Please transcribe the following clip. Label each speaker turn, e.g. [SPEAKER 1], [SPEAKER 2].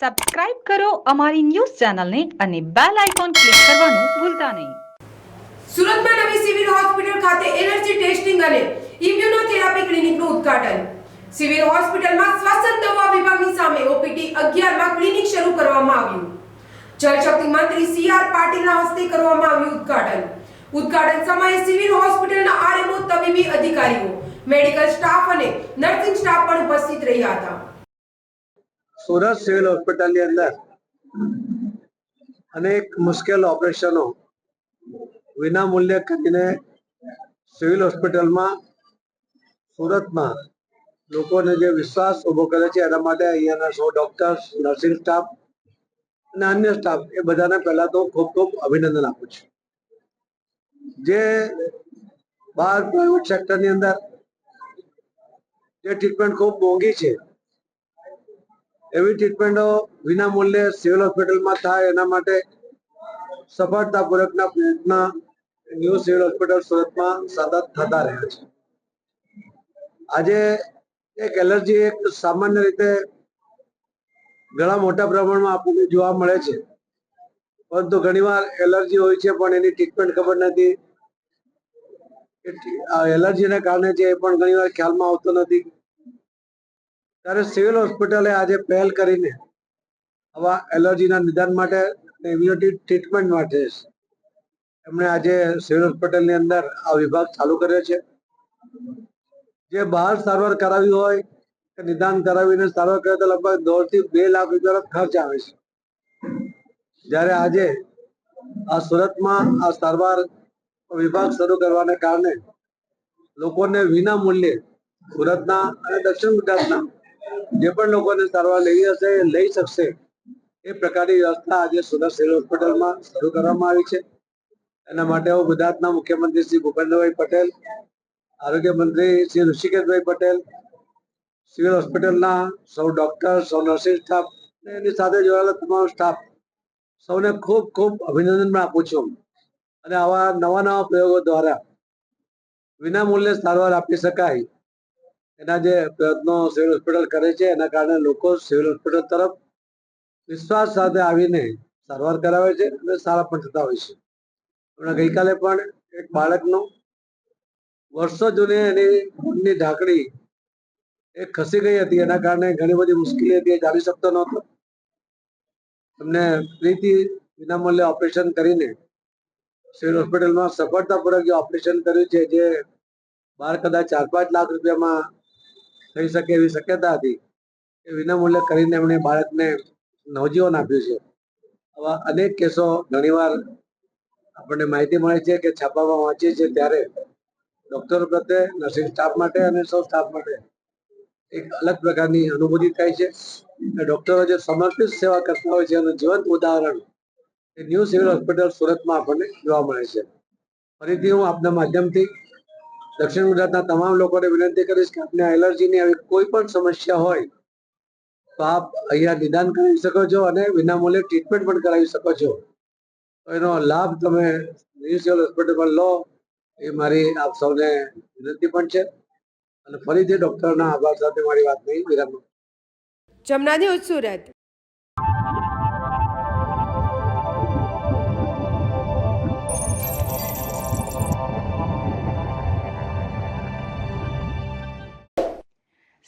[SPEAKER 1] Subscribe કરો અમારી news ચેનલને અને બેલ આઇકોન ક્લિક કરવાનું ભૂલતા નહીં.
[SPEAKER 2] સુરતમાં નવી સિવિલ હોસ્પિટલ ખાતે એનર્જી ટેસ્ટિંગ અને ઇમ્યુનોથેરાપી ક્લિનિકનું ઉદ્ઘાટન. સિવિલ હોસ્પિટલમાં શ્વસન દવા વિભાગની સામે ઓપીટી 11 માં ક્લિનિક શરૂ કરવામાં આવ્યું. જળશક્તિ મંત્રી સી આર પાટીલના હસ્તે કરવામાં આવ્યું ઉદ્ઘાટન. ઉદ્ઘાટન સમયે સિવિલ હોસ્પિટલના આરએમઓ તબીબી અધિકારીઓ, મેડિકલ સ્ટાફ અને નર્સિંગ સ્ટાફ પણ ઉપસ્થિત રહ્યા હતા.
[SPEAKER 3] સુરત સિવિલ હોસ્પિટલની અંદર અનેક મુશ્કેલ ઓપરેશનો વિના મૂલ્યે કરીને સિવિલ હોસ્પિટલમાં સુરતમાં લોકોને જે વિશ્વાસ ઊભો કરે છે, એના માટે અહીંયાના સૌ ડોક્ટર્સ, નર્સિંગ સ્ટાફ અને અન્ય સ્ટાફ એ બધાને પહેલા તો ખૂબ ખૂબ અભિનંદન આપું છું. જે બહાર પ્રાઇવેટ સેક્ટરની અંદર જે ટ્રીટમેન્ટ ખૂબ મોંઘી છે એવી ટ્રીટમેન્ટો વિના મૂલ્યે સિવિલ હોસ્પિટલમાં થાય, એના માટે સફળતાપૂર્વકના પ્રયત્ન ન્યૂ સિવિલ હોસ્પિટલ સુરતમાં સતત થતા રહ્યા છે. આજે એક એલર્જી એક સામાન્ય રીતે ઘણા મોટા પ્રમાણમાં આપણને જોવા મળે છે. પરંતુ ઘણીવાર એલર્જી હોય છે, પણ એની ટ્રીટમેન્ટ ખબર નથી. એલર્જીને કારણે છે એ પણ ઘણીવાર ખ્યાલમાં આવતો નથી. ત્યારે સિવિલ હોસ્પિટલે આજે પહેલ કરીને આવા એલર્જીના નિદાન માટે ઇમ્યુનિટી ટ્રીટમેન્ટ માટે એમણે આજે સિવિલ હોસ્પિટલની અંદર આ વિભાગ ચાલુ કર્યો છે. જે બહાર સારવાર કરાવી હોય, કે નિદાન કરાવીને સારવાર કરે તો લગભગ દોઢથી બે લાખ રૂપિયાનો ખર્ચ આવે છે. જ્યારે આજે આ સુરતમાં આ સારવાર વિભાગ શરૂ કરવાને કારણે લોકોને વિના મૂલ્યે સુરતના અને દક્ષિણ ગુજરાતના જે પણ લોકોને સારવાર લેવી હશે, લઈ શકશે, એ પ્રકારની વ્યવસ્થા આજે સુરત સિવિલ હોસ્પિટલમાં શરૂ કરવામાં આવી છે. એના માટે હું ગુજરાતના મુખ્યમંત્રી શ્રી ભૂપેન્દ્રભાઈ પટેલ, આરોગ્ય મંત્રી શ્રી ઋષિકેશભાઈ પટેલ, સિવિલ હોસ્પિટલના સૌ ડોક્ટર, સૌ નર્સિંગ સ્ટાફ એની સાથે જોડાયેલા તમામ સ્ટાફ સૌને ખૂબ ખૂબ અભિનંદન પણ આપું છું. અને આવા નવા નવા પ્રયોગો દ્વારા વિના મૂલ્યે સારવાર આપી શકાય એના જે પ્રયત્નો સિવિલ હોસ્પિટલ કરે છે, એના કારણે લોકો સિવિલ હોસ્પિટલ તરફ વિશ્વાસ સાથે આવીને સારવાર કરાવે છે અને સારા પણ થતા હોય છે. હમણાં ગઈકાલે પણ એક બાળકનું વર્ષો જૂની એની ખૂનની ઢાંકણી એ ખસી ગઈ હતી, એના કારણે ઘણી બધી મુશ્કેલી હતી, એ ચાલી શકતો નહોતો. એમને ફ્રીથી વિનામૂલ્યે ઓપરેશન કરીને સિવિલ હોસ્પિટલમાં સફળતાપૂર્વક જે ઓપરેશન કર્યું છે, જે બહાર કદાચ ચાર પાંચ લાખ રૂપિયામાં થઈ શકે એવી શક્યતા હતી એ વિનામૂલ્ય કરીને એમણે બાળકને નવજીવન આપ્યું છે. આવા અનેક કેસો ઘણીવાર આપણને માહિતી મળે છે કે છાપામાં વાંચીએ છીએ ત્યારે ડૉક્ટરો પ્રત્યે, નર્સિંગ સ્ટાફ માટે અને સૌ સ્ટાફ માટે એક અલગ પ્રકારની અનુભૂતિ થાય છે. ડોક્ટરો જે સમર્પિત સેવા કરતા હોય છે એનું જીવંત ઉદાહરણ એ ન્યૂ સિવિલ હોસ્પિટલ સુરતમાં આપણને જોવા મળે છે. ફરીથી હું આપના માધ્યમથી દક્ષિણ ગુજરાતના તમામ લોકોને વિનંતી કરીશ કે આપને એલર્જીની આવી કોઈ પણ સમસ્યા હોય, તો આપ અહીંયા નિદાન કરાવી શકો છો અને વિનામૂલ્યે ટ્રીટમેન્ટ પણ કરાવી શકો છો. એનો લાભ તમે મ્યુનિસિપલ હોસ્પિટલમાં લો, એ મારી આપ સૌને વિનંતી પણ છે. અને ફરીથી ડોક્ટરના આભાર સાથે મારી વાતને વિરામ આપું.
[SPEAKER 2] જમના ન્યૂઝ સુરત.